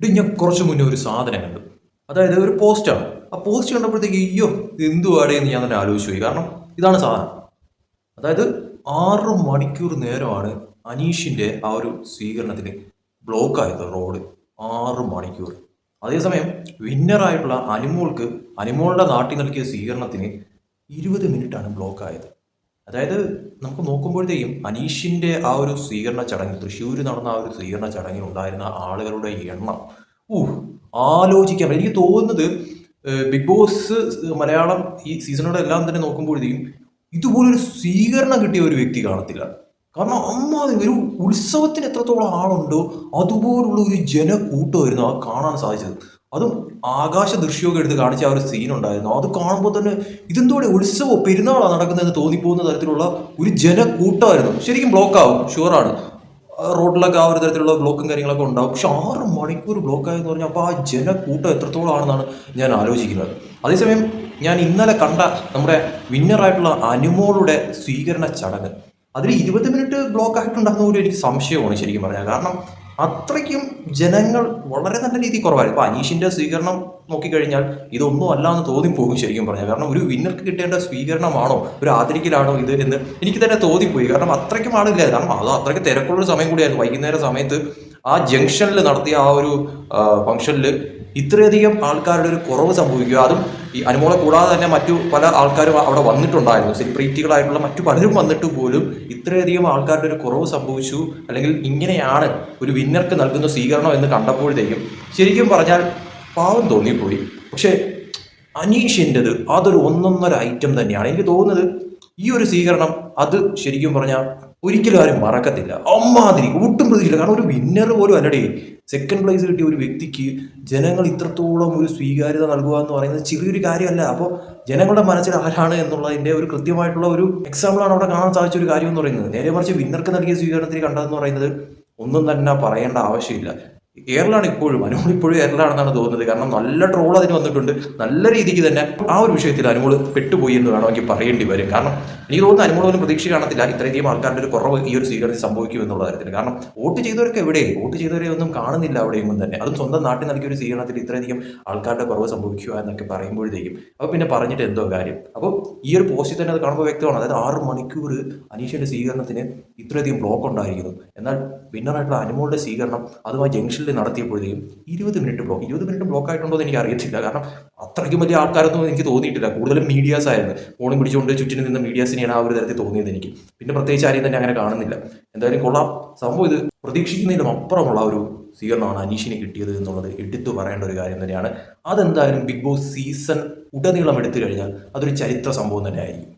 ഇത് ഞാൻ കുറച്ച് മുന്നേ ഒരു സാധനം കണ്ടു. അതായത് ഒരു പോസ്റ്റാണ് ആ പോസ്റ്റ് കണ്ടപ്പോഴത്തേക്ക് അയ്യോ ഇത് എന്തുവാടേ എന്ന് ഞാൻ തന്നെ ആലോചിച്ചു പോയി. കാരണം ഇതാണ് സാധനം. അതായത് ആറ് മണിക്കൂർ നേരമാണ് അനീഷിന്റെ ആ ഒരു സ്വീകരണത്തിന് ബ്ലോക്കായത് റോഡ്. ആറ് മണിക്കൂർ. അതേസമയം വിന്നറായിട്ടുള്ള അനിമോൾക്ക് അനിമോളുടെ നാട്ടിൽ നൽകിയ സ്വീകരണത്തിന് ഇരുപത് മിനിറ്റാണ് ബ്ലോക്ക് ആയത് അതായത് നമുക്ക് നോക്കുമ്പോഴത്തേക്കും അനീഷിന്റെ ആ ഒരു സ്വീകരണ ചടങ്ങ് തൃശ്ശൂർ നടന്ന ആ ഒരു സ്വീകരണ ചടങ്ങിൽ ഉണ്ടായിരുന്ന ആളുകളുടെ എണ്ണം ഊഹ് ആലോചിക്കാം എനിക്ക് തോന്നുന്നത് ബിഗ് ബോസ് മലയാളം ഈ സീസണോടെ എല്ലാം തന്നെ നോക്കുമ്പോഴത്തേക്കും ഇതുപോലൊരു സ്വീകരണം കിട്ടിയ ഒരു വ്യക്തി കാണത്തില്ല. കാരണം അമ്മ ഒരു ഉത്സവത്തിന് എത്രത്തോളം ആളുണ്ടോ അതുപോലുള്ള ഒരു ജനക്കൂട്ടമായിരുന്നു ആ കാണാൻ സാധിച്ചത്. അതും ആകാശ ദൃശ്യമൊക്കെ എടുത്ത് കാണിച്ച ആ ഒരു സീൻ ഉണ്ടായിരുന്നു. അത് കാണുമ്പോൾ തന്നെ ഇതെന്തോടെ ഉത്സവമോ പെരുന്നാളാണ് നടക്കുന്നതെന്ന് തോന്നിപ്പോകുന്ന തരത്തിലുള്ള ഒരു ജനക്കൂട്ടമായിരുന്നു. ശരിക്കും ബ്ലോക്ക് ആവും ഷുവറാണ് റോഡിലൊക്കെ ആ ഒരു തരത്തിലുള്ള ബ്ലോക്കും കാര്യങ്ങളൊക്കെ ഉണ്ടാവും. പക്ഷെ ആറ് മണിക്കൂർ ബ്ലോക്ക് ആയെന്ന് പറഞ്ഞാൽ അപ്പോൾ ആ ജനക്കൂട്ടം എത്രത്തോളം ആണെന്നാണ് ഞാൻ ആലോചിക്കുന്നത്. അതേസമയം ഞാൻ ഇന്നലെ കണ്ട നമ്മുടെ വിന്നറായിട്ടുള്ള അനുമോളുടെ സ്വീകരണ ചടങ്ങ്. അതിൽ ഇരുപത് മിനിറ്റ് ബ്ലോക്ക് ആയിട്ടുണ്ടാകുന്ന പോലും എനിക്ക് സംശയമാണ് ശരിക്കും പറഞ്ഞാൽ. കാരണം അത്രയ്ക്കും ജനങ്ങൾ വളരെ നല്ല രീതിയിൽ കുറവായിരുന്നു. ഇപ്പോൾ അനീഷിന്റെ സ്വീകരണം നോക്കിക്കഴിഞ്ഞാൽ ഇതൊന്നും അല്ല എന്ന് തോന്നി പോകും ശരിക്കും പറഞ്ഞാൽ. കാരണം ഒരു വിന്നർക്ക് കിട്ടേണ്ട സ്വീകരണമാണോ ഒരു ആദരിക്കലാണോ ഇത് എന്ന് എനിക്ക് തന്നെ തോന്നിപ്പോയി. കാരണം അത്രയ്ക്കും ആളില്ല. കാരണം അത് അത്രയ്ക്ക് തിരക്കുള്ളൊരു സമയം കൂടിയായിരുന്നു. വൈകുന്നേര സമയത്ത് ആ ജംഗ്ഷനിൽ നടത്തിയ ആ ഒരു ഫംഗ്ഷനിൽ ഇത്രയധികം ആൾക്കാരുടെ ഒരു കുറവ് സംഭവിക്കുക. അതും ഈ അനുമോളെ കൂടാതെ തന്നെ മറ്റു പല ആൾക്കാരും അവിടെ വന്നിട്ടുണ്ടായിരുന്നു. സെലിബ്രിറ്റികളായിട്ടുള്ള മറ്റു പലരും വന്നിട്ട് പോലും ഇത്രയധികം ആൾക്കാരുടെ ഒരു കുറവ് സംഭവിച്ചു. അല്ലെങ്കിൽ ഇങ്ങനെയാണ് ഒരു വിന്നർക്ക് നൽകുന്ന സ്വീകരണം എന്ന് കണ്ടപ്പോഴത്തേക്കും ശരിക്കും പറഞ്ഞാൽ പാവം തോന്നിപ്പോയി. പക്ഷേ അനീഷിന്റെത് അതൊരു ഒന്നൊന്നര ഐറ്റം തന്നെയാണ്. എനിക്ക് തോന്നുന്നത് ഈ ഒരു സ്വീകരണം അത് ശരിക്കും പറഞ്ഞാൽ ഒരിക്കലും ആരും മറക്കത്തില്ല. അമ്മാതിരി ഒട്ടും പ്രതീക്ഷില്ല കാരണം ഒരു വിന്നർ പോലും അല്ലടേ സെക്കൻഡ് പ്ലേസ് കിട്ടിയ ഒരു വ്യക്തിക്ക് ജനങ്ങൾ ഇത്രത്തോളം ഒരു സ്വീകാര്യത നൽകുക എന്ന് പറയുന്നത് ചെറിയൊരു കാര്യമല്ല. അപ്പോൾ ജനങ്ങളുടെ മനസ്സിൽ ആരാണ് എന്നുള്ളതിന്റെ ഒരു കൃത്യമായിട്ടുള്ള ഒരു എക്സാമ്പിളാണ് അവിടെ കാണാൻ സാധിച്ച ഒരു കാര്യം എന്ന് പറയുന്നത്. നേരെ മറിച്ച് വിന്നർക്ക് നൽകിയ സ്വീകരണത്തിന് കണ്ടതെന്ന് പറയുന്നത് ഒന്നും തന്നെ പറയേണ്ട ആവശ്യമില്ല. എയറിലാണ് ഇപ്പോഴും അനുമോൾ ഇപ്പോഴും കേരളമാണെന്നാണ് തോന്നുന്നത്. കാരണം നല്ല ട്രോൾ അതിന് വന്നിട്ടുണ്ട്. നല്ല രീതിക്ക് തന്നെ ആ ഒരു വിഷയത്തിൽ അനുമോൾ പെട്ടുപോയി എന്ന് വേണമെങ്കിൽ പറയേണ്ടി വരും. കാരണം എനിക്ക് തോന്നുന്നു അനുമോൾ ഒന്നും പ്രതീക്ഷ കാണത്തില്ല. ഇത്രയധികം ആൾക്കാരുടെ ഒരു കുറവ് ഈ ഒരു സ്വീകരണത്തിൽ സംഭവിക്കും എന്നുള്ള കാര്യത്തിൽ. കാരണം വോട്ട് ചെയ്തവരൊക്കെ എവിടെ? വോട്ട് ചെയ്തവരെ ഒന്നും കാണുന്നില്ല അവിടെയൊന്നും തന്നെ. അതും സ്വന്തം നാട്ടിൽ നൽകിയ ഒരു സ്വീകരണത്തിൽ ഇത്രയധികം ആൾക്കാരുടെ കുറവ് സംഭവിക്കുക എന്നൊക്കെ പറയുമ്പോഴത്തേക്കും അപ്പോൾ പിന്നെ പറഞ്ഞിട്ട് എന്തോ കാര്യം. അപ്പോൾ ഈ ഒരു പോസ്റ്റിൽ തന്നെ അത് കാണുമ്പോൾ വ്യക്തമാണ്. അതായത് ആറ് മണിക്കൂർ അനീഷയുടെ സ്വീകരണത്തിന് ഇത്രയധികം ബ്ലോക്ക് ഉണ്ടായിരിക്കുന്നു. എന്നാൽ വിന്നറായിട്ടുള്ള അനുമോളുടെ സ്വീകരണം അതുമായി ജംഗ്ഷനിൽ നടത്തിയപ്പോഴത്തേക്കും ഇരുപത് മിനിറ്റ് ബ്ലോക്ക്. ഇരുപത് മിനിറ്റ് ബ്ലോക്ക് ആയിട്ടുണ്ടോ എന്ന് എനിക്ക് അറിയത്തില്ല കാരണം അത്രയ്ക്കും വലിയ ആൾക്കാരൊന്നും എനിക്ക് തോന്നിയിട്ടില്ല. കൂടുതലും മീഡിയാസ് ആയിരുന്നു. ഫോണും പിടിച്ചുകൊണ്ട് ചുറ്റിനു നിന്ന് മീഡിയാസിനെയാണ് ആ ഒരു തരത്തിൽ തോന്നിയത് എനിക്ക്. പിന്നെ പ്രത്യേകിച്ച് ആരെയും തന്നെ അങ്ങനെ കാണുന്നില്ല. എന്തായാലും കൊള്ളാം. സംഭവം ഇത് പ്രതീക്ഷിക്കുന്നതിലും അപ്പുറമുള്ള ഒരു സ്വീകരണമാണ് അനീഷിനെ കിട്ടിയത് എന്നുള്ളത് എടുത്തു പറയേണ്ട ഒരു കാര്യം തന്നെയാണ്. അതെന്തായാലും ബിഗ് ബോസ് സീസൺ ഉടനീളം എടുത്തു കഴിഞ്ഞാൽ അതൊരു ചരിത്ര സംഭവം തന്നെ ആയിരിക്കും